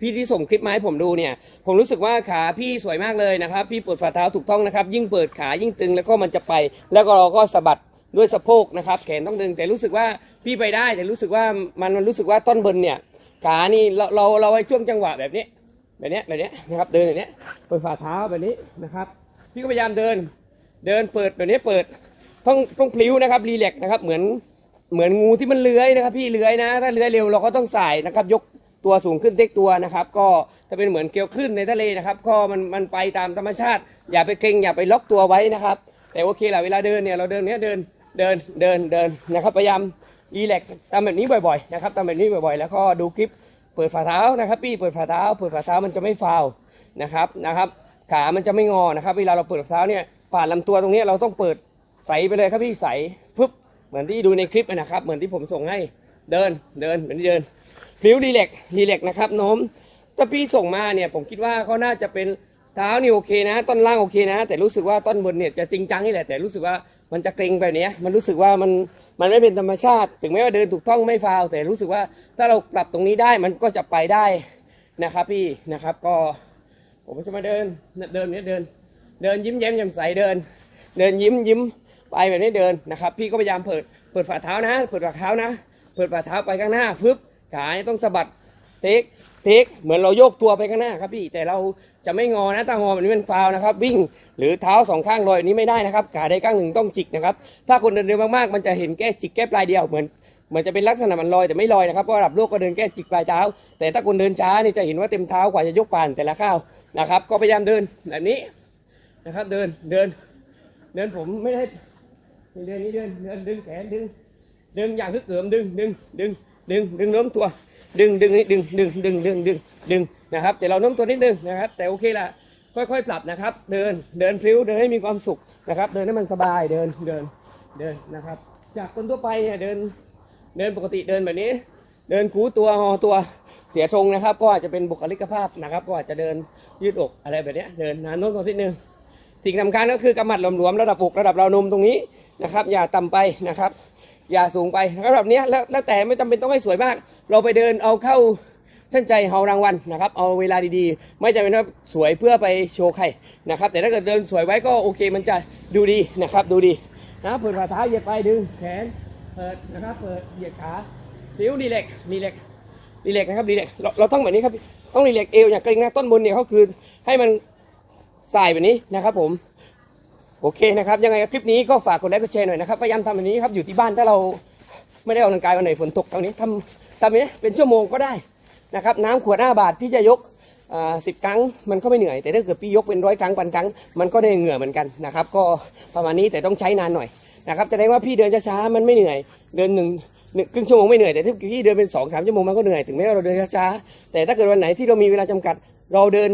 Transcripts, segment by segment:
พี่ที่ส่งคลิปมาให้ผมดูเนี่ย ผมรู้สึกว่าขาพี่สวยมากเลยนะครับ พี่เปิดฝ่าเท้าถูกต้องนะครับ ยิ่งเปิดขายิ่งตึงแล้วก็มันจะไป แล้วก็เราก็สะบัดด้วยสะโพกนะครับแขนต้องดึงแต่รู้สึกว่าพี่ไปได้ แต่รู้สึกว่ามันมันรู้สึกว่าต้นบนเนี่ยขานี่เราเราเราไว้ช่วงจังหวะแบบนี้ แบบนี้แบบนี้นะครับ เดินแบบนี้เปิดฝ่าเท้าแบบนี้นะครับ พี่ก็พยายามเดิน เดินเปิดแบบนี้เปิดต้องต้องพลิ้วนะครับรีแลกซ์นะครับเหมือนเหมือนงูที่มันเลื้อยนะครับ พี่เลื้อยนะ ถ้าเลื้อยเร็วเราก็ต้องใส่นะครับยก ตัวสูงขึ้นเต็กตัวนะครับ ก็จะเป็นเหมือนเกลียวขึ้นในทะเลนะครับ ก็มันมันไปตามธรรมชาติ อย่าไปเกรงอย่าไปล็อกตัวไว้นะครับ แต่โอเคแหละเวลาเดินเนี่ยเราเดินเนี้ยเดินเดินเดินเดินนะครับพยายามรีแลกทำแบบนี้บ่อยๆนะครับทำแบบนี้บ่อยๆ แล้วก็ดูคลิปเปิดฝ่าเท้านะครับ พี่เปิดฝ่าเท้า เปิดฝ่าเท้ามันจะไม่ฟาวนะครับนะครับขามันจะไม่งอนะครับ เวลาเราเปิดฝ่าเท้าเนี่ยผ่านลำตัวตรงนี้เราต้องเปิดใสไปเลยครับพี่ใสปึ๊บเหมือนที่ดูในคลิปนะครับ เหมือนที่ผมส่งให้เดินเดินเหมือนที่เดิน พลิ้วดีเล็กดีเล็กนะครับน้มถ้าพี่ส่งมาเนี่ยผมคิดว่าเขาน่าจะเป็นเท้านี่โอเคนะ ต้นล่างโอเคนะ แต่รู้สึกว่าต้นบนเนี่ยจะจริงจังนี่แหละแต่รู้สึกว่ามันจะเกรงแบบเนี้ยมันรู้สึกว่ามันมันไม่เป็นธรรมชาติ ถึงแม้ว่าเดินถูกต้องไม่ฟาวแต่รู้สึกว่าถ้าเราปรับตรงนี้ได้มันก็จะไปได้นะครับพี่นะครับก็ผมจะมาเดินเดินเนี่ยเดิน เดินยิ้มแย้มแจ่มใสเดิน เดินยิ้มยิ้มไปแบบนี้เดินนะครับ พี่ก็พยายามเปิดเปิดฝ่าเท้านะ เปิดฝ่าเท้านะ เปิดฝ่าเท้าไปข้างหน้าฟึบ ขาต้องสะบัดเทคเทคเหมือนเราโยกตัวไปข้างหน้าครับพี่แต่เราจะไม่งอนะถ้างอแบบนี้เป็นฟาวนะครับ วิ่งหรือเท้าสองข้างลอยนี้ไม่ได้นะครับขาใดข้างหนึ่งต้องจิกนะครับ ถ้าคนเดินเร็วมากๆมันจะเห็นแก้จิกแก้ปลายเดียวเหมือนเหมือนจะเป็นลักษณะมันลอยแต่ไม่ลอยนะครับเพราะระดับโลกก็เดินแก้จิกปลายเท้า แต่ถ้าคนเดินช้านี่จะเห็นว่าเต็มเท้ากว่าจะยกป่านแต่ละข้าวนะครับ ก็พยายามเดินแบบนี้นะครับ เดินเดิน เดินผมไม่ได้เดินนี้เดินเดินดึงแขนดึงดึงอย่างฮึกเหิมดึงดึงดึง ดึงดึงโน้มตัว ดึงดึงนี่ดึงดึงดึงดึงดึงดึงนะครับแต่เราโน้มตัวนิดนึงนะครับ แต่โอเคละค่อยๆ ปรับนะครับ เดินเดินพลิ้วเดินให้มีความสุขนะครับ เดินให้มันสบายเดินเดินเดินนะครับ จากคนทั่วไปเนี่ยเดินเดินปกติเดินแบบนี้ เดินคูตัวหอตัวเสียทรงนะครับ ก็อาจจะเป็นบุคลิกภาพนะครับ ก็อาจจะเดินยืดอกอะไรแบบนี้เดินนานโน้มตัวนิดนึงสิ่งสำคัญก็คือกำมัดหลวมๆระดับอกระดับเรานมตรงนี้นะครับ อย่าต่ำไปนะครับ อย่าสูงไปนะครับแบบนี้แล้วแล้วแต่ไม่จำเป็นต้องให้สวยมาก เราไปเดินเอาเข้าเส้นใจเฮารางวัลนะครับ เอาเวลาดีๆ ไม่จำเป็นว่าสวยเพื่อไปโชว์ใครนะครับ แต่ถ้าเกิดเดินสวยไว้ก็โอเคมันจะดูดีนะครับ ดูดีนะเปิดฝ่าเท้าเหยียดไปดึงแขนเปิดนะครับ เปิดเหยียดขาลิ้วรีเล็กรีเล็กรีเล็กนะครับรีเล็กเราเราต้องแบบนี้ครับต้องรีเล็กเอวอย่างเกร็งนะต้นบนเนี่ยเขาคือให้มันสายแบบนี้นะครับผม โอเคนะครับยังไงคลิปนี้ก็ฝากกดไลค์กดแชร์หน่อยนะครับพยายามทำแบบนี้ครับอยู่ที่บ้านถ้าเราไม่ได้ออกกำลังกายวันไหนฝนตกตรงนี้ทำทำแบบนี้เป็นชั่วโมงก็ได้นะครับน้ำขวดหน้าบาทที่จะยกสิบครั้งมันก็ไม่เหนื่อย แต่ถ้าเกิดพี่ยกเป็นร้อยครั้งพันครั้ง มันก็ได้เหงื่อเหมือนกันนะครับก็ประมาณนี้แต่ต้องใช้นานหน่อยนะครับจะได้ว่าพี่เดินช้าๆมันไม่เหนื่อยเดินหนึ่งหนึ่งครึ่งชั่วโมงไม่เหนื่อยแต่ถ้าพี่เดินเป็นสองสามชั่วโมงมันก็เหนื่อยถึงแม้ว่าเราเดินช้าๆแต่ถ้าเกิดวันไหนที่เรามีเวลาจำกัดเราเดิน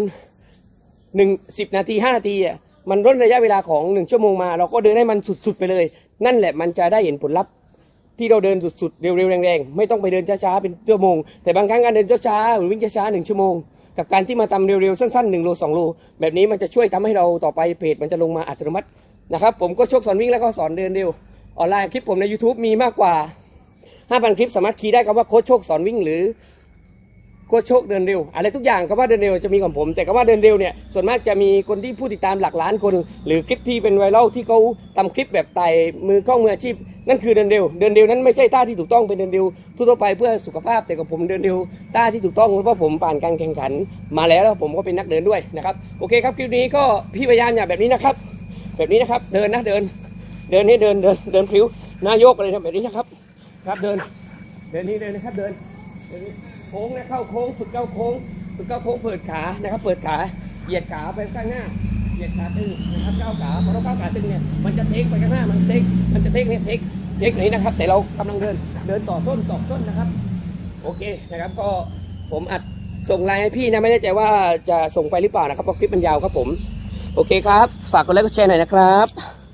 หนึ่งสิบนาทีห้านาทีอะ มันลดระยะเวลาของหนึ่งชั่วโมงมา เราก็เดินให้มันสุดๆไปเลย นั่นแหละมันจะได้เห็นผลลัพธ์ที่เราเดินสุดๆเร็วๆแรงๆ ไม่ต้องไปเดินช้าๆเป็นชั่วโมง แต่บางครั้งการเดินช้าๆหรือวิ่งช้าๆหนึ่งชั่วโมงกับการที่มาทำเร็วๆสั้นๆหนึ่งโลสองโลแบบนี้มันจะช่วยทำให้เราต่อไปเพจมันจะลงมาอัตโนมัตินะครับผมก็โชคสอนวิ่งแล้วก็สอนเดินเร็วออนไลน์คลิปผมใน YouTube มีมากกว่า 5,000 คลิปสามารถคีย์ได้คำว่าโค้ชโชคสอนวิ่งหรือ โคชโชคเดินเร็ว อะไรทุกอย่างคำว่าเดินเร็วจะมีของผม แต่คำว่าเดินเร็วเนี่ยส่วนมากจะมีคนที่ผู้ติดตามหลักล้านคน หรือคลิปที่เป็นไวรัลที่เขาทำคลิปแบบไต่มือกล้องมืออาชีพ นั่นคือเดินเร็ว เดินเร็วนั้นไม่ใช่ท่าที่ถูกต้องเป็นเดินเร็วทั่วไปเพื่อสุขภาพแต่กับผมเดินเร็วท่าที่ถูกต้องเพราะผมผ่านการแข่งขัน มาแล้วแล้วผมก็เป็นนักเดินด้วยนะครับโอเคครับคลิปนี้ก็พี่พยายามอย่าแบบนี้นะครับ แบบนี้นะครับเดินนะเดิน เดินนี่เดินเดินเดินพลิ้วหน้ายกอะไรทำแบบนี้นะครับ ครับเดิน เดินนี่เดินนะครับเดินเดินนี่ โค้งนะเข้าโค้งฝึกเข้าโค้งฝึกเข้าโค้งเปิดขานะครับ เปิดขาเหยียดขาไปข้างหน้าเหยียดขาตึงนะครับก้าวขาพอเราก้าวขาตึงเนี่ยมันจะเทคไปข้างหน้ามันเทคมันจะเทคเนี่ยเทคเทคนี้นะครับ แต่เรากำลังเดินเดินต่อต้นต่อต้นนะครับ โอเคนะครับก็ผมอัดส่งไลน์ให้พี่นะไม่แน่ใจว่าจะส่งไปหรือเปล่านะครับเพราะคลิปมันยาวครับผม โอเคครับ ฝากกดไลค์กดแชร์หน่อยนะครับ